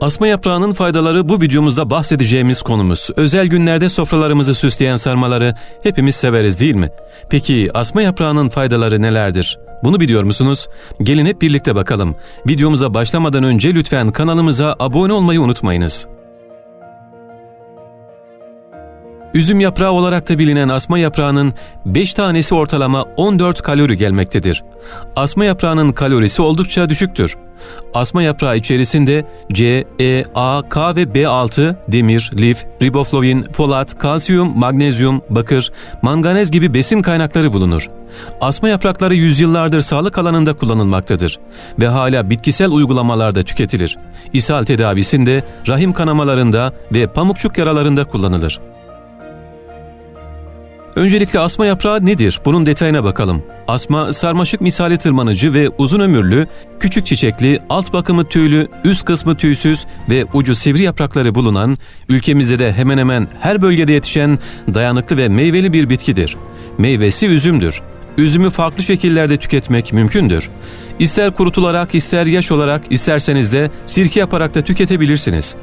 Asma yaprağının faydaları bu videomuzda bahsedeceğimiz konumuz. Özel günlerde sofralarımızı süsleyen sarmaları hepimiz severiz değil mi? Peki asma yaprağının faydaları nelerdir? Bunu biliyor musunuz? Gelin hep birlikte bakalım. Videomuza başlamadan önce lütfen kanalımıza abone olmayı unutmayınız. Üzüm yaprağı olarak da bilinen asma yaprağının 5 tanesi ortalama 14 kalori gelmektedir. Asma yaprağının kalorisi oldukça düşüktür. Asma yaprağı içerisinde C, E, A, K ve B6, demir, lif, riboflavin, folat, kalsiyum, magnezyum, bakır, manganez gibi besin kaynakları bulunur. Asma yaprakları yüzyıllardır sağlık alanında kullanılmaktadır ve hala bitkisel uygulamalarda tüketilir. İshal tedavisinde, rahim kanamalarında ve pamukçuk yaralarında kullanılır. Öncelikle asma yaprağı nedir? Bunun detayına bakalım. Asma, sarmaşık misali tırmanıcı ve uzun ömürlü, küçük çiçekli, alt bakımı tüylü, üst kısmı tüysüz ve ucu sivri yaprakları bulunan, ülkemizde de hemen hemen her bölgede yetişen dayanıklı ve meyveli bir bitkidir. Meyvesi üzümdür. Üzümü farklı şekillerde tüketmek mümkündür. İster kurutularak, ister yaş olarak, isterseniz de sirke yaparak da tüketebilirsiniz.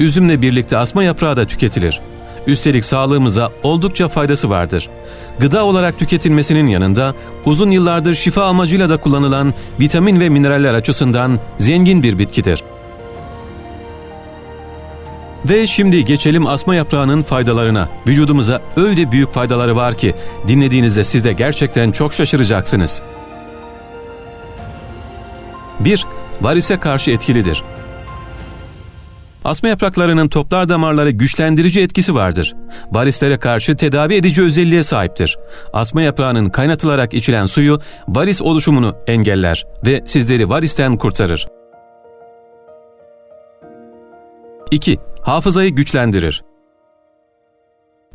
Üzümle birlikte asma yaprağı da tüketilir. Üstelik sağlığımıza oldukça faydası vardır. Gıda olarak tüketilmesinin yanında uzun yıllardır şifa amacıyla da kullanılan vitamin ve mineraller açısından zengin bir bitkidir. Ve şimdi geçelim asma yaprağının faydalarına. Vücudumuza öyle büyük faydaları var ki dinlediğinizde siz de gerçekten çok şaşıracaksınız. 1. Varise karşı etkilidir. Asma yapraklarının toplar damarları güçlendirici etkisi vardır. Varislere karşı tedavi edici özelliğe sahiptir. Asma yaprağının kaynatılarak içilen suyu varis oluşumunu engeller ve sizleri varisten kurtarır. 2. Hafızayı güçlendirir.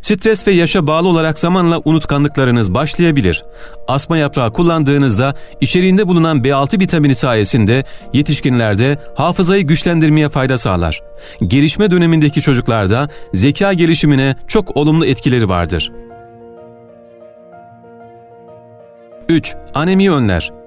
Stres ve yaşa bağlı olarak zamanla unutkanlıklarınız başlayabilir. Asma yaprağı kullandığınızda içeriğinde bulunan B6 vitamini sayesinde yetişkinlerde hafızayı güçlendirmeye fayda sağlar. Gelişme dönemindeki çocuklarda zeka gelişimine çok olumlu etkileri vardır. 3. Anemi önler.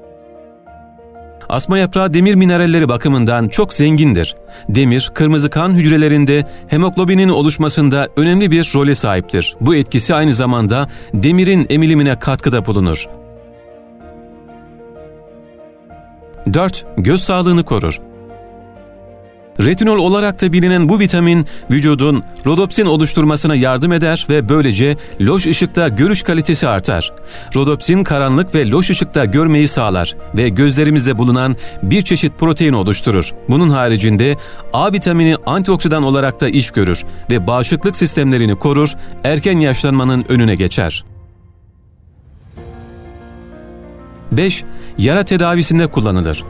Asma yaprağı demir mineralleri bakımından çok zengindir. Demir, kırmızı kan hücrelerinde hemoglobinin oluşmasında önemli bir role sahiptir. Bu etkisi aynı zamanda demirin emilimine katkıda bulunur. 4. Göz sağlığını korur. Retinol olarak da bilinen bu vitamin vücudun rodopsin oluşturmasına yardım eder ve böylece loş ışıkta görüş kalitesi artar. Rodopsin karanlık ve loş ışıkta görmeyi sağlar ve gözlerimizde bulunan bir çeşit protein oluşturur. Bunun haricinde A vitamini antioksidan olarak da iş görür ve bağışıklık sistemlerini korur, erken yaşlanmanın önüne geçer. 5. Yara tedavisinde kullanılır.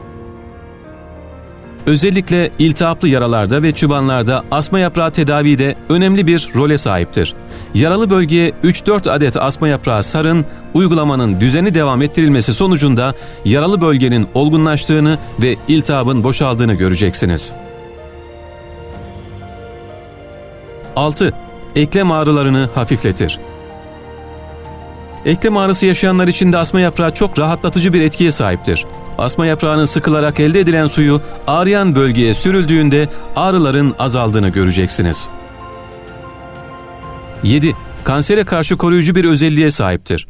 Özellikle iltihaplı yaralarda ve çıbanlarda asma yaprağı tedavide önemli bir role sahiptir. Yaralı bölgeye 3-4 adet asma yaprağı sarın, uygulamanın düzenli devam ettirilmesi sonucunda yaralı bölgenin olgunlaştığını ve iltihabın boşaldığını göreceksiniz. 6. Eklem ağrılarını hafifletir. Eklem ağrısı yaşayanlar için de asma yaprağı çok rahatlatıcı bir etkiye sahiptir. Asma yaprağının sıkılarak elde edilen suyu ağrıyan bölgeye sürüldüğünde ağrıların azaldığını göreceksiniz. 7. Kansere karşı koruyucu bir özelliğe sahiptir.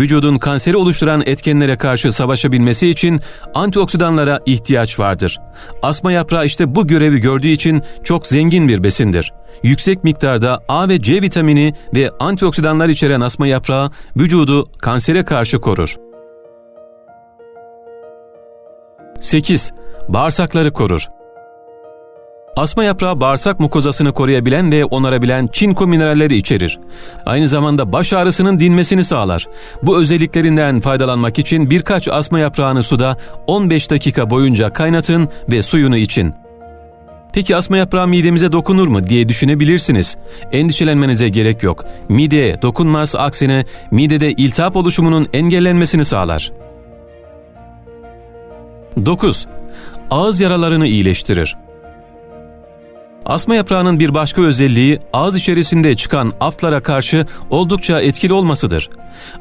Vücudun kanseri oluşturan etkenlere karşı savaşabilmesi için antioksidanlara ihtiyaç vardır. Asma yaprağı işte bu görevi gördüğü için çok zengin bir besindir. Yüksek miktarda A ve C vitamini ve antioksidanlar içeren asma yaprağı vücudu kansere karşı korur. 8. Bağırsakları korur. Asma yaprağı bağırsak mukozasını koruyabilen ve onarabilen çinko mineralleri içerir. Aynı zamanda baş ağrısının dinmesini sağlar. Bu özelliklerinden faydalanmak için birkaç asma yaprağını suda 15 dakika boyunca kaynatın ve suyunu için. Peki asma yaprağı midemize dokunur mu diye düşünebilirsiniz. Endişelenmenize gerek yok. Mideye dokunmaz aksine midede iltihap oluşumunun engellenmesini sağlar. 9. Ağız yaralarını iyileştirir. Asma yaprağının bir başka özelliği ağız içerisinde çıkan aftlara karşı oldukça etkili olmasıdır.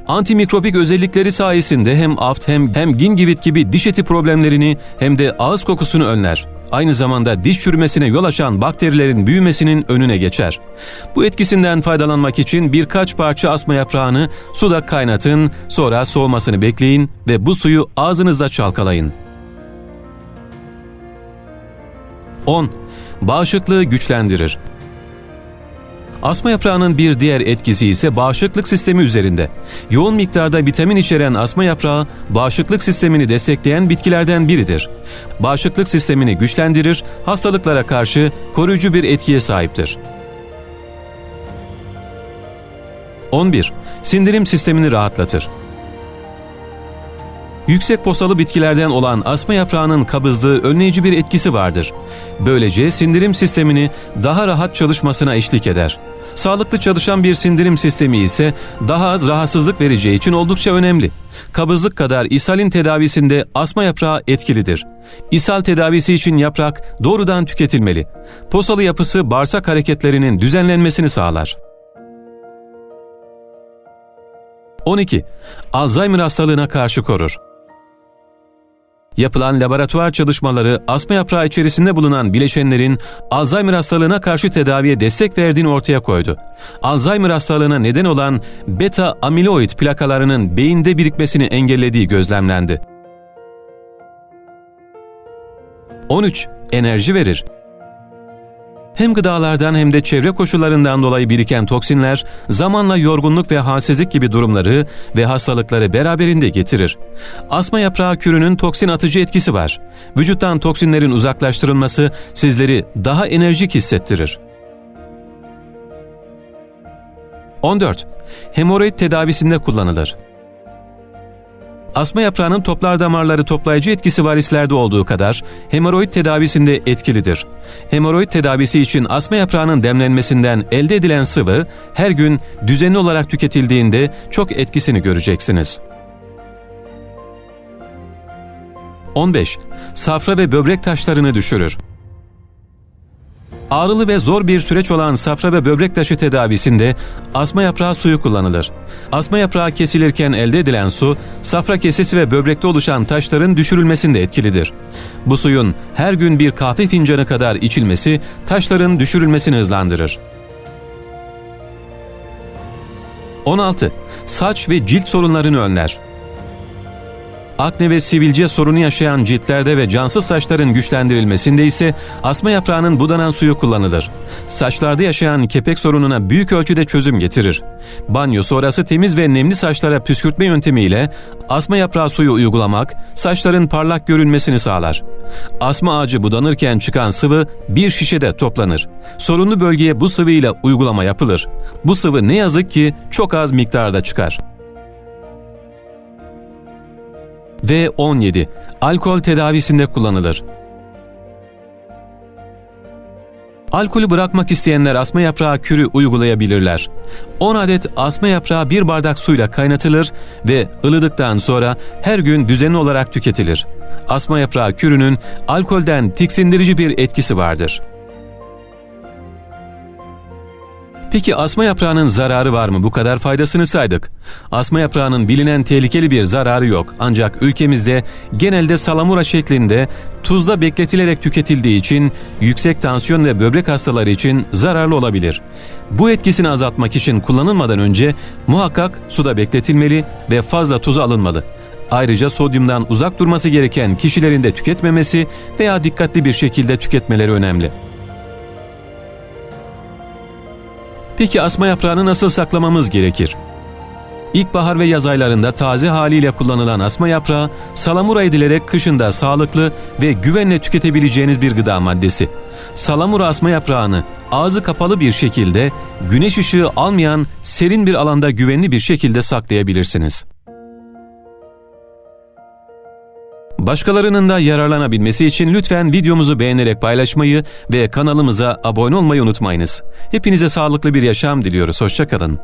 Antimikrobik özellikleri sayesinde hem aft hem, hem gingivit gibi diş eti problemlerini hem de ağız kokusunu önler. Aynı zamanda diş çürümesine yol açan bakterilerin büyümesinin önüne geçer. Bu etkisinden faydalanmak için birkaç parça asma yaprağını suda kaynatın, sonra soğumasını bekleyin ve bu suyu ağzınızda çalkalayın. 10. Bağışıklığı güçlendirir. Asma yaprağının bir diğer etkisi ise bağışıklık sistemi üzerinde. Yoğun miktarda vitamin içeren asma yaprağı bağışıklık sistemini destekleyen bitkilerden biridir. Bağışıklık sistemini güçlendirir, hastalıklara karşı koruyucu bir etkiye sahiptir. 11. Sindirim sistemini rahatlatır. Yüksek posalı bitkilerden olan asma yaprağının kabızlığı önleyici bir etkisi vardır. Böylece sindirim sistemini daha rahat çalışmasına eşlik eder. Sağlıklı çalışan bir sindirim sistemi ise daha az rahatsızlık vereceği için oldukça önemli. Kabızlık kadar ishalin tedavisinde asma yaprağı etkilidir. İshal tedavisi için yaprak doğrudan tüketilmeli. Posalı yapısı bağırsak hareketlerinin düzenlenmesini sağlar. 12. Alzheimer hastalığına karşı korur. Yapılan laboratuvar çalışmaları asma yaprağı içerisinde bulunan bileşenlerin Alzheimer hastalığına karşı tedaviye destek verdiğini ortaya koydu. Alzheimer hastalığına neden olan beta amiloid plakalarının beyinde birikmesini engellediği gözlemlendi. 13. Enerji verir. Hem gıdalardan hem de çevre koşullarından dolayı biriken toksinler zamanla yorgunluk ve halsizlik gibi durumları ve hastalıkları beraberinde getirir. Asma yaprağı kürünün toksin atıcı etkisi var. Vücuttan toksinlerin uzaklaştırılması sizleri daha enerjik hissettirir. 14. Hemoroid tedavisinde kullanılır. Asma yaprağının toplar damarları toplayıcı etkisi varislerde olduğu kadar hemoroid tedavisinde etkilidir. Hemoroid tedavisi için asma yaprağının demlenmesinden elde edilen sıvı her gün düzenli olarak tüketildiğinde çok etkisini göreceksiniz. 15. Safra ve böbrek taşlarını düşürür. Ağrılı ve zor bir süreç olan safra ve böbrek taşı tedavisinde asma yaprağı suyu kullanılır. Asma yaprağı kesilirken elde edilen su, safra kesesi ve böbrekte oluşan taşların düşürülmesinde etkilidir. Bu suyun her gün bir kahve fincanı kadar içilmesi taşların düşürülmesini hızlandırır. 16. Saç ve cilt sorunlarını önler. Akne ve sivilce sorunu yaşayan ciltlerde ve cansız saçların güçlendirilmesinde ise asma yaprağının budanan suyu kullanılır. Saçlarda yaşayan kepek sorununa büyük ölçüde çözüm getirir. Banyo sonrası temiz ve nemli saçlara püskürtme yöntemiyle asma yaprağı suyu uygulamak saçların parlak görünmesini sağlar. Asma ağacı budanırken çıkan sıvı bir şişede toplanır. Sorunlu bölgeye bu sıvıyla uygulama yapılır. Bu sıvı ne yazık ki çok az miktarda çıkar. Ve 17. Alkol tedavisinde kullanılır. Alkolü bırakmak isteyenler asma yaprağı kürü uygulayabilirler. 10 adet asma yaprağı bir bardak suyla kaynatılır ve ılıdıktan sonra her gün düzenli olarak tüketilir. Asma yaprağı kürünün alkolden tiksindirici bir etkisi vardır. Peki asma yaprağının zararı var mı? Bu kadar faydasını saydık. Asma yaprağının bilinen tehlikeli bir zararı yok. Ancak ülkemizde genelde salamura şeklinde tuzda bekletilerek tüketildiği için yüksek tansiyon ve böbrek hastaları için zararlı olabilir. Bu etkisini azaltmak için kullanılmadan önce muhakkak suda bekletilmeli ve fazla tuz alınmalı. Ayrıca sodyumdan uzak durması gereken kişilerin de tüketmemesi veya dikkatli bir şekilde tüketmeleri önemli. Peki asma yaprağını nasıl saklamamız gerekir? İlkbahar ve yaz aylarında taze haliyle kullanılan asma yaprağı salamura edilerek kışında sağlıklı ve güvenle tüketebileceğiniz bir gıda maddesi. Salamura asma yaprağını ağzı kapalı bir şekilde güneş ışığı almayan serin bir alanda güvenli bir şekilde saklayabilirsiniz. Başkalarının da yararlanabilmesi için lütfen videomuzu beğenerek paylaşmayı ve kanalımıza abone olmayı unutmayınız. Hepinize sağlıklı bir yaşam diliyoruz. Hoşçakalın.